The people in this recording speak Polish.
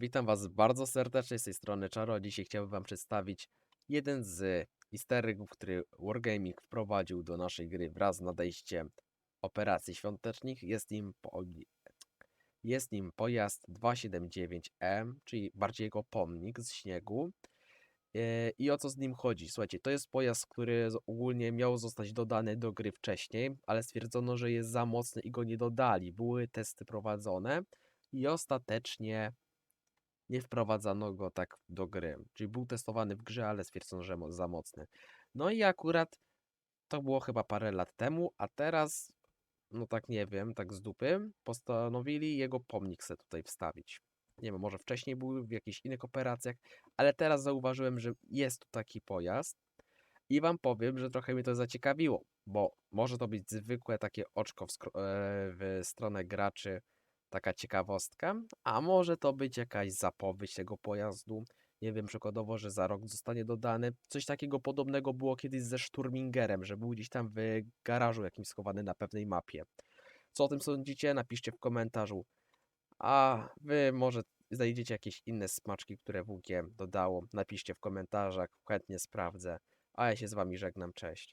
Witam Was bardzo serdecznie z tej strony Czaro. Dzisiaj chciałbym Wam przedstawić jeden z easter eggów, który Wargaming wprowadził do naszej gry wraz z nadejściem operacji świątecznych. Jest nim, po... jest nim pojazd 279M, czyli bardziej jego pomnik z śniegu. E, I o co z nim chodzi? Słuchajcie, to jest pojazd, który ogólnie miał zostać dodany do gry wcześniej, ale stwierdzono, że jest za mocny i go nie dodali. Były testy prowadzone i ostatecznie nie wprowadzano go tak do gry. Czyli był testowany w grze, ale stwierdzono, że za mocny. No i akurat to było chyba parę lat temu, a teraz, no tak nie wiem, tak z dupy, postanowili jego pomnik sobie tutaj wstawić. Nie wiem, może wcześniej był w jakichś innych operacjach, ale teraz zauważyłem, że jest tu taki pojazd i wam powiem, że trochę mnie to zaciekawiło, bo może to być zwykłe takie oczko w, e, w stronę graczy, taka ciekawostka, a może to być jakaś zapowiedź tego pojazdu. Nie wiem, przykładowo, że za rok zostanie dodany. Coś takiego podobnego było kiedyś ze Sturmingerem, że był gdzieś tam w garażu jakimś schowany na pewnej mapie. Co o tym sądzicie? Napiszcie w komentarzu. A wy może znajdziecie jakieś inne smaczki, które WG dodało. Napiszcie w komentarzach, chętnie sprawdzę. A ja się z wami żegnam, cześć.